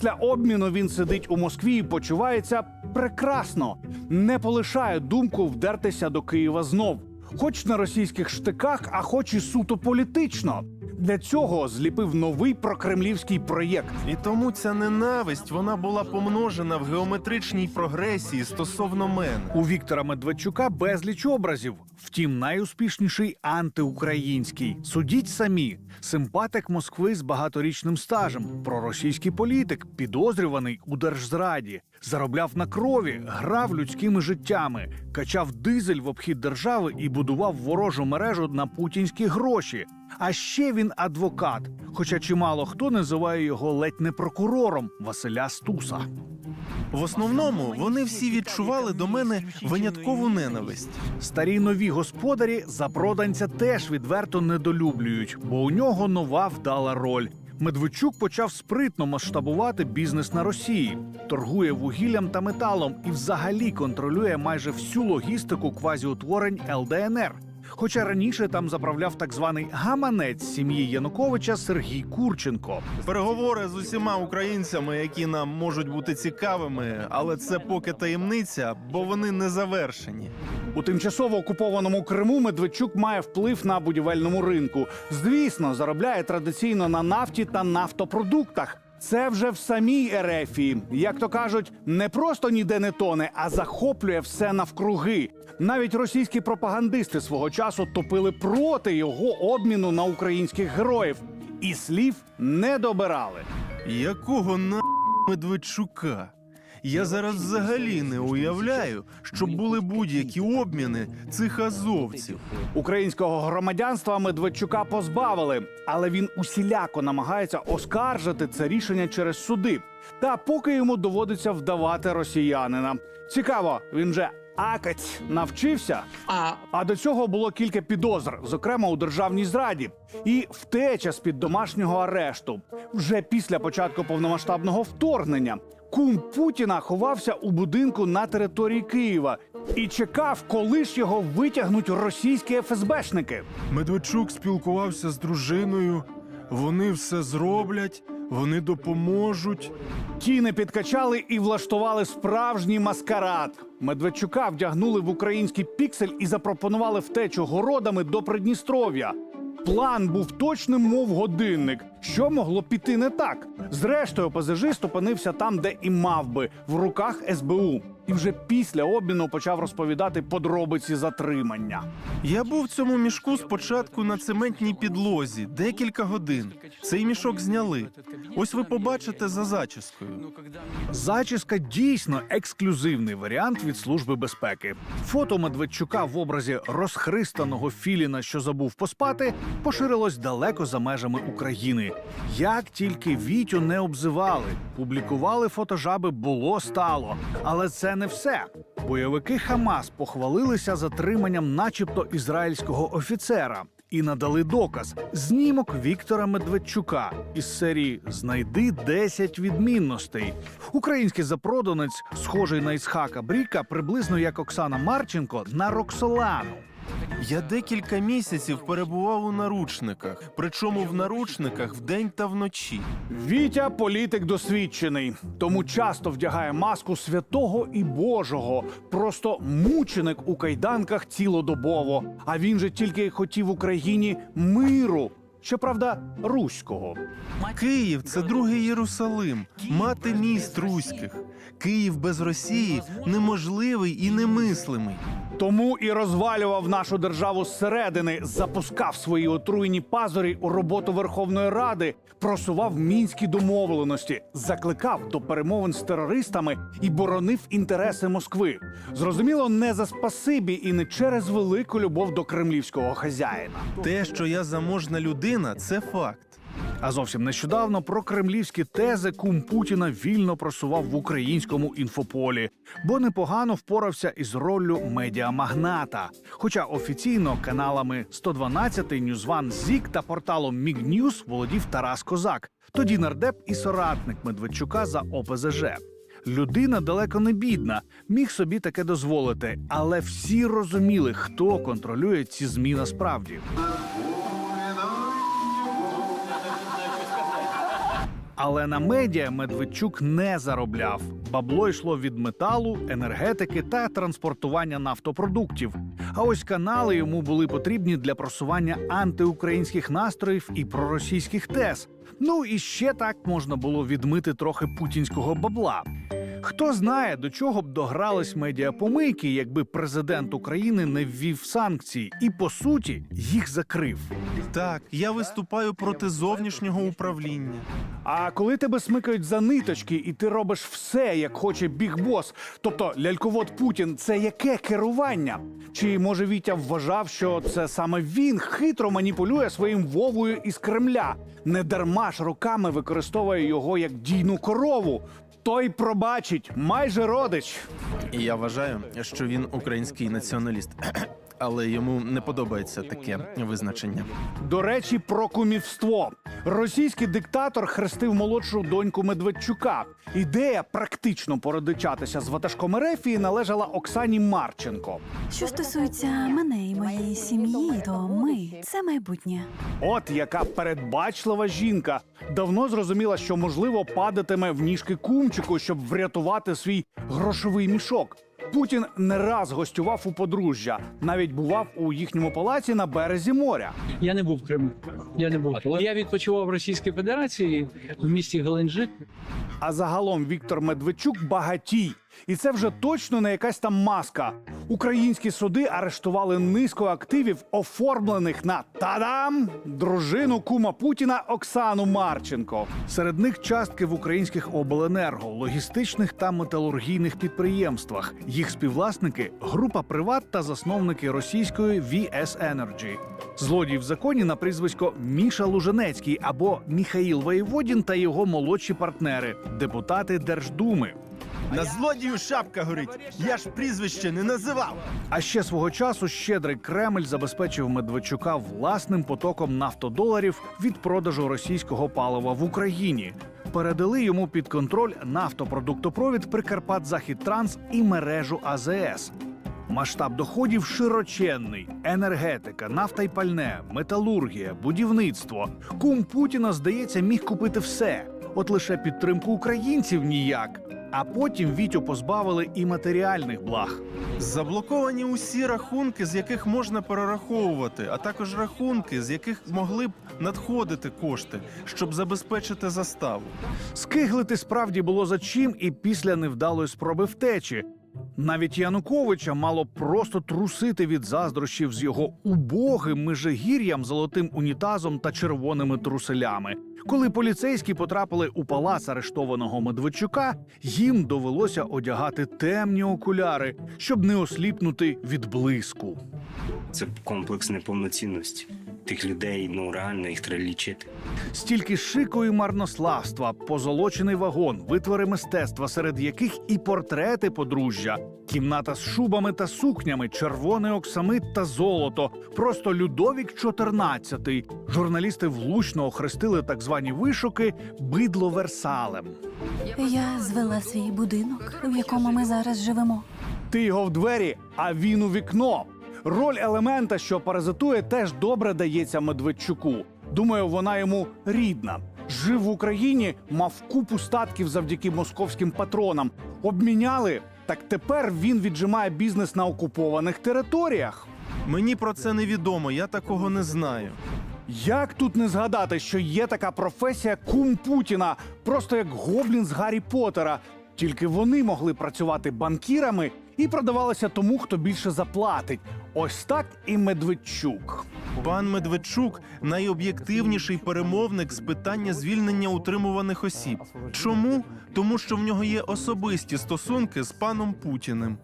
Після обміну він сидить у Москві і почувається прекрасно, не полишає думку вдертися до Києва знов, хоч на російських штиках, а хоч і суто політично. Для цього зліпив новий прокремлівський проєкт. І тому ця ненависть вона була помножена в геометричній прогресії стосовно мене. У Віктора Медведчука безліч образів. Втім, найуспішніший антиукраїнський. Судіть самі. Симпатик Москви з багаторічним стажем, проросійський політик, підозрюваний у держзраді, заробляв на крові, грав людськими життями, качав дизель в обхід держави і будував ворожу мережу на путінські гроші. А ще він адвокат. Хоча чимало хто називає його ледь не прокурором Василя Стуса. В основному вони всі відчували до мене виняткову ненависть. Старі нові господарі запроданця теж відверто недолюблюють, бо у нього нова вдала роль. Медведчук почав спритно масштабувати бізнес на Росії, торгує вугіллям та металом і взагалі контролює майже всю логістику квазіутворень ЛДНР. Хоча раніше там заправляв так званий гаманець сім'ї Януковича Сергій Курченко. Переговори з усіма українцями, які нам можуть бути цікавими, але це поки таємниця, бо вони не завершені. У тимчасово окупованому Криму Медведчук має вплив на будівельному ринку. Звісно, заробляє традиційно на нафті та нафтопродуктах. Це вже в самій Ерефії. Як то кажуть, не просто ніде не тоне, а захоплює все навкруги. Навіть російські пропагандисти свого часу топили проти його обміну на українських героїв. І слів не добирали. Якого на Медведчука? Я зараз взагалі не уявляю, щоб були будь-які обміни цих азовців. Українського громадянства Медведчука позбавили, але він усіляко намагається оскаржити це рішення через суди. Та поки йому доводиться вдавати росіянина. Цікаво, він же акаць навчився. А А до цього було кілька підозр, зокрема у державній зраді, і втеча з під домашнього арешту. Вже після початку повномасштабного вторгнення кум Путіна ховався у будинку на території Києва і чекав, коли ж його витягнуть російські ФСБшники. Медведчук спілкувався з дружиною. Вони все зроблять, вони допоможуть. Ті не підкачали і влаштували справжній маскарад. Медведчука вдягнули в український піксель і запропонували втечу городами до Придністров'я. План був точним, мов годинник. Що могло піти не так? Зрештою, пасажист опинився там, де і мав би, в руках СБУ. І вже після обміну почав розповідати подробиці затримання. Я був в цьому мішку спочатку на цементній підлозі декілька годин. Цей мішок зняли. Ось ви побачите за зачіскою. Зачіска дійсно ексклюзивний варіант від служби безпеки. Фото Медведчука в образі розхристаного філіна, що забув поспати, поширилось далеко за межами України. Як тільки Вітю не обзивали, публікували фотожаби було стало. Але це не все. Бойовики Хамас похвалилися затриманням, начебто, ізраїльського офіцера. І надали доказ знімок Віктора Медведчука із серії Знайди 10 відмінностей. Український запроданець, схожий на Ісхака Бріка, приблизно як Оксана Марченко на Роксолану. Я декілька місяців перебував у наручниках, причому в наручниках вдень та вночі. Вітя політик досвідчений, тому часто вдягає маску святого і Божого. Просто мученик у кайданках цілодобово. А він же тільки й хотів Україні миру. Щоправда, руського. Київ це другий Єрусалим, мати міст руських. Київ без Росії неможливий і немислимий. Тому і розвалював нашу державу зсередини, запускав свої отруйні пазурі у роботу Верховної Ради, просував мінські домовленості, закликав до перемовин з терористами і боронив інтереси Москви. Зрозуміло, не за спасибі і не через велику любов до кремлівського хазяїна. Те, що я заможна людина, це факт. А зовсім нещодавно про кремлівські тези кум Путіна вільно просував в українському інфополі, бо непогано впорався із роллю медіамагната. Хоча офіційно каналами 112, Ньюзван Зік та порталом Мігньюз володів Тарас Козак, тоді нардеп і соратник Медведчука за ОПЗЖ. Людина далеко не бідна, міг собі таке дозволити, але всі розуміли, хто контролює ці змі насправді. Але на медіа Медведчук не заробляв. Бабло йшло від металу, енергетики та транспортування нафтопродуктів. А ось канали йому були потрібні для просування антиукраїнських настроїв і проросійських тез. Ну і ще так можна було відмити трохи путінського бабла. Хто знає, до чого б догрались медіапомийки, якби президент України не ввів санкції і по суті їх закрив. Так, я виступаю проти зовнішнього управління. А коли тебе смикають за ниточки, і ти робиш все, як хоче бігбос, тобто ляльковод Путін, це яке керування? Чи може Вітя вважав, що це саме він хитро маніпулює своїм Вовою із Кремля? Не дарма ж руками використовує його як дійну корову. Той пробачить, майже родич. І я вважаю, що він український націоналіст. Але йому не подобається таке визначення. До речі, про кумівство. Російський диктатор хрестив молодшу доньку Медведчука. Ідея практично породичатися з ватажком Ерефії належала Оксані Марченко. Що стосується мене і моєї сім'ї, то ми це майбутнє. От яка передбачлива жінка. Давно зрозуміла, що можливо падатиме в ніжки кумчику, щоб врятувати свій грошовий мішок. Путін не раз гостював у подружжя, навіть бував у їхньому палаці на березі моря. Я не був в Криму. Я не був. Я відпочивав в Російській Федерації в місті Геленджик. А загалом Віктор Медведчук багатій. І це вже точно не якась там маска. Українські суди арештували низку активів, оформлених на тадам дружину кума Путіна Оксану Марченко. Серед них частки в українських обленерго, логістичних та металургійних підприємствах. Їх співвласники група Приват та засновники російської VS Energy. Злодій в законі на прізвисько Міша Луженецький або Міхаїл Воєводін та його молодші партнери, депутати Держдуми. На злодію шапка горить. Я ж прізвище не називав. А ще свого часу щедрий Кремль забезпечив Медведчука власним потоком нафтодоларів від продажу російського палива в Україні. Передали йому під контроль нафтопродуктопровід Прикарпат Західтранс і мережу АЗС. Масштаб доходів широченний: енергетика, нафта й пальне, металургія, будівництво. Кум Путіна, здається, міг купити все. От лише підтримку українців ніяк. А потім Вітю позбавили і матеріальних благ. Заблоковані усі рахунки, з яких можна перераховувати, а також рахунки, з яких могли б надходити кошти, щоб забезпечити заставу. Скиглити справді було за чим і після невдалої спроби втечі. Навіть Януковича мало просто трусити від заздрощів з його убогим межигір'ям, золотим унітазом та червоними труселями. Коли поліцейські потрапили у палац арештованого Медведчука, їм довелося одягати темні окуляри, щоб не осліпнути від блиску. Це комплекс неповноцінності. Тих людей ну реально їх треба лічити. Стільки шику і марнославства, позолочений вагон, витвори мистецтва, серед яких і портрети подружжя, кімната з шубами та сукнями, червоний оксамит та золото. Просто Людовік XIV. Журналісти влучно охрестили так звані вишуки бидло Версалем. Я звела свій будинок, в якому ми зараз живемо. Ти його в двері, а він у вікно. Роль елемента, що паразитує, теж добре дається Медведчуку. Думаю, вона йому рідна. Жив в Україні, мав купу статків завдяки московським патронам. Обміняли. Так тепер він віджимає бізнес на окупованих територіях. Мені про це невідомо, я такого не знаю. Як тут не згадати, що є така професія кум Путіна, просто як гоблін з Гаррі Поттера. Тільки вони могли працювати банкірами і продавалися тому, хто більше заплатить. Ось так і Медведчук. Пан Медведчук найоб'єктивніший перемовник з питання звільнення утримуваних осіб. Чому? Тому що в нього є особисті стосунки з паном Путіним.